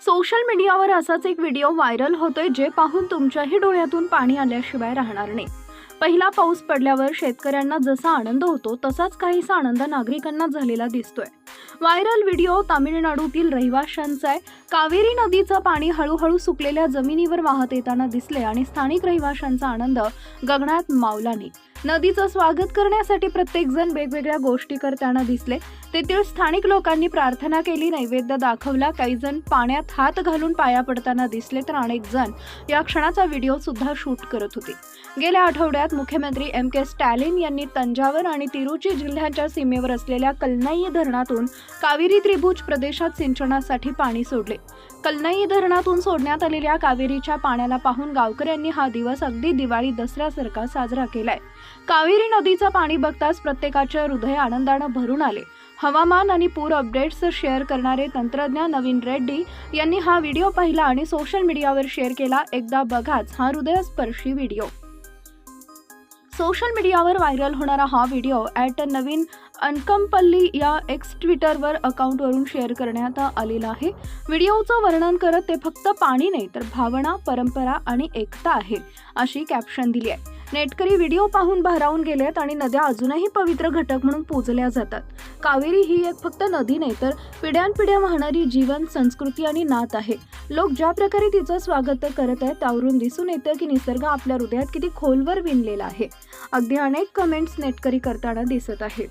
Social मीडियावर असाच एक व्हिडिओ व्हायरल होतोय जे पाहून तुमच्याही डोळ्यातून पाणी आल्याशिवाय राहणार नाही. पहिला पाऊस पडल्यावर शेतकऱ्यांना जसा आनंद होतो तसाच काहीसा आनंद नागरिकांना झालेला दिसतोय. व्हायरल व्हिडिओ तामिळनाडूतील रहिवाशांचा आहे. कावेरी नदीचं पाणी हळूहळू सुकलेल्या जमिनीवर वाहत येताना दिसले आणि स्थानिक रहिवाशांचा आनंद गगनात मावला नाही. नदीचं स्वागत करण्यासाठी प्रत्येकजण वेगवेगळ्या गोष्टी करताना दिसले. तेथील स्थानिक लोकांनी प्रार्थना केली नैवेद्य दाखवला काही जण पाण्यात हात घालून पाया पडताना दिसले तर अनेक जण या क्षणाचा व्हिडिओ सुद्धा शूट करत होते. गेल्या आठवड्यात मुख्यमंत्री एम के स्टॅलिन यांनी तंजावर आणि तिरुची जिल्ह्याच्या सीमेवर असलेल्या कलनाई धरणातून कावेरी त्रिभुज प्रदेशात सिंचनासाठी पाणी सोडले. कलनाई धरणातून सोडण्यात आलेल्या कावेरीच्या पाण्याला पाहून गावकऱ्यांनी हा दिवस अगदी दिवाळी दसऱ्यासारखा साजरा केलाय. कावेरी नदीचं पाणी बघताच प्रत्येकाचे हृदय आनंदानं भरून आले. हवामान आणि पूर अपडेट्स शेअर करणारे तंत्रज्ञ नवीन रेड्डी यांनी हा व्हिडिओ पाहिला आणि सोशल मीडियावर शेअर केला. एकदा बघाच हा हृदयस्पर्शी व्हिडिओ सोशल मीडियावर व्हायरल होणारा हा व्हिडिओ ॲट नवीन अनकंपल्ली या एक्स ट्विटरवर अकाउंटवरून शेअर करण्यात आलेला आहे. व्हिडिओचं वर्णन करत ते फक्त पाणी नाही तर भावना परंपरा आणि एकता आहे अशी कॅप्शन दिली आहे. नेटकरी व्हिडिओ पाहून भारावून गेलेत आणि नद्या अजूनही पवित्र घटक म्हणून पूजल्या जातात. कावेरी ही एक फक्त नदी नाही तर पिढ्यानपिढ्या वाहणारी जीवन संस्कृती आणि नात आहे. लोक ज्या प्रकारे तिचं स्वागत करत आहेत त्यावरून दिसून येतं की निसर्ग आपल्या हृदयात किती खोलवर विणलेला आहे. अगदी अनेक कमेंट्स नेटकरी करताना दिसत आहेत.